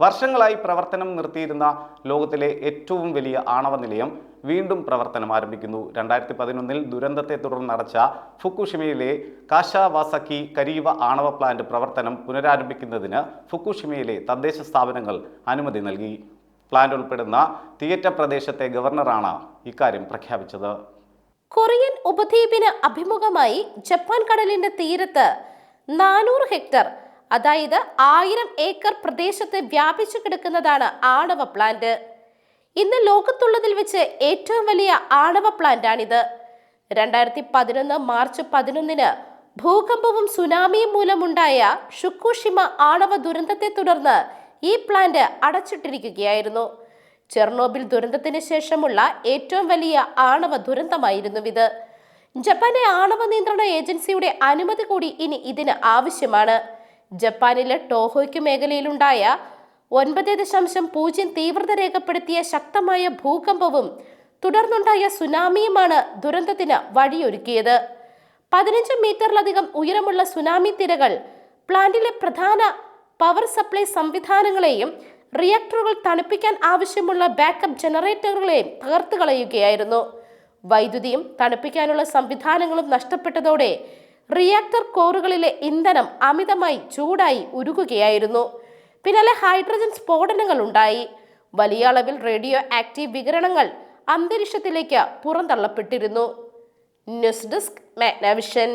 വർഷങ്ങളായി പ്രവർത്തനം നിർത്തിയിരുന്ന ലോകത്തിലെ ഏറ്റവും വലിയ ആണവ നിലയം വീണ്ടും പ്രവർത്തനം ആരംഭിക്കുന്നു. രണ്ടായിരത്തി പതിനൊന്നിൽ ദുരന്തത്തെ തുടർന്ന് അടച്ച ഫുക്കുഷിമയിലെ കാശാവാസക്കി കരീവ ആണവ പ്ലാന്റ് പ്രവർത്തനം പുനരാരംഭിക്കുന്നതിന് ഫുക്കുഷിമയിലെ തദ്ദേശ സ്ഥാപനങ്ങൾ അനുമതി നൽകി. പ്ലാന്റ് ഉൾപ്പെടുന്ന തിയേറ്റർ പ്രദേശത്തെ ഗവർണറാണ് ഇക്കാര്യം പ്രഖ്യാപിച്ചത്. കൊറിയൻ ഉപദ്വീപിന് അഭിമുഖമായി ജപ്പാൻ കടലിന്റെ തീരത്ത് നാനൂറ് ഹെക്ടർ അതായത് ആയിരം ഏക്കർ പ്രദേശത്ത് വ്യാപിച്ചു കിടക്കുന്നതാണ് ആണവ പ്ലാന്റ് ഇന്ന് ലോകത്തുള്ളതിൽ വെച്ച് ഏറ്റവും വലിയ ആണവ പ്ലാന്റാണിത് രണ്ടായിരത്തി പതിനൊന്ന് മാർച്ച് പതിനൊന്നിന് ഭൂകമ്പവും സുനാമിയും മൂലമുണ്ടായ ഷുക്കുഷിമ ആണവ ദുരന്തത്തെ തുടർന്ന് ഈ പ്ലാന്റ് അടച്ചിട്ടിരിക്കുകയായിരുന്നു. ചെർണോബിൽ ദുരന്തത്തിന് ശേഷമുള്ള ഏറ്റവും വലിയ ആണവ ദുരന്തമായിരുന്നു ഇത്. ജപ്പാന്റെ ആണവ നിയന്ത്രണ ഏജൻസിയുടെ അനുമതി കൂടി ഇനി ഇതിന് ആവശ്യമാണ്. ജപ്പാനിലെ ടോഹോയ്ക്ക് മേഖലയിലുണ്ടായ ഒൻപത് ദശാംശം പൂജ്യം തീവ്രത രേഖപ്പെടുത്തിയ ശക്തമായ ഭൂകമ്പവും തുടർന്നുണ്ടായ സുനാമിയുമാണ് ദുരന്തത്തിന് വഴിയൊരുക്കിയത്. പതിനഞ്ച് മീറ്ററിലധികം ഉയരമുള്ള സുനാമി തിരകൾ പ്ലാന്റിലെ പ്രധാന പവർ സപ്ലൈ സംവിധാനങ്ങളെയും റിയാക്ടറുകൾ തണുപ്പിക്കാൻ ആവശ്യമുള്ള ബാക്കപ്പ് ജനറേറ്ററുകളെയും തകർത്തുകളയുകയായിരുന്നു. വൈദ്യുതിയും തണുപ്പിക്കാനുള്ള സംവിധാനങ്ങളും നഷ്ടപ്പെട്ടതോടെ റിയാക്ടർ കോറുകളിലെ ഇന്ധനം അമിതമായി ചൂടായി ഉരുകുകയായിരുന്നു. പിന്നാലെ ഹൈഡ്രജൻ സ്ഫോടനങ്ങൾ ഉണ്ടായി വലിയ അളവിൽ റേഡിയോ ആക്റ്റീവ് വികിരണങ്ങൾ അന്തരീക്ഷത്തിലേക്ക് പുറന്തള്ളപ്പെട്ടിരുന്നു. News desk Magnavision.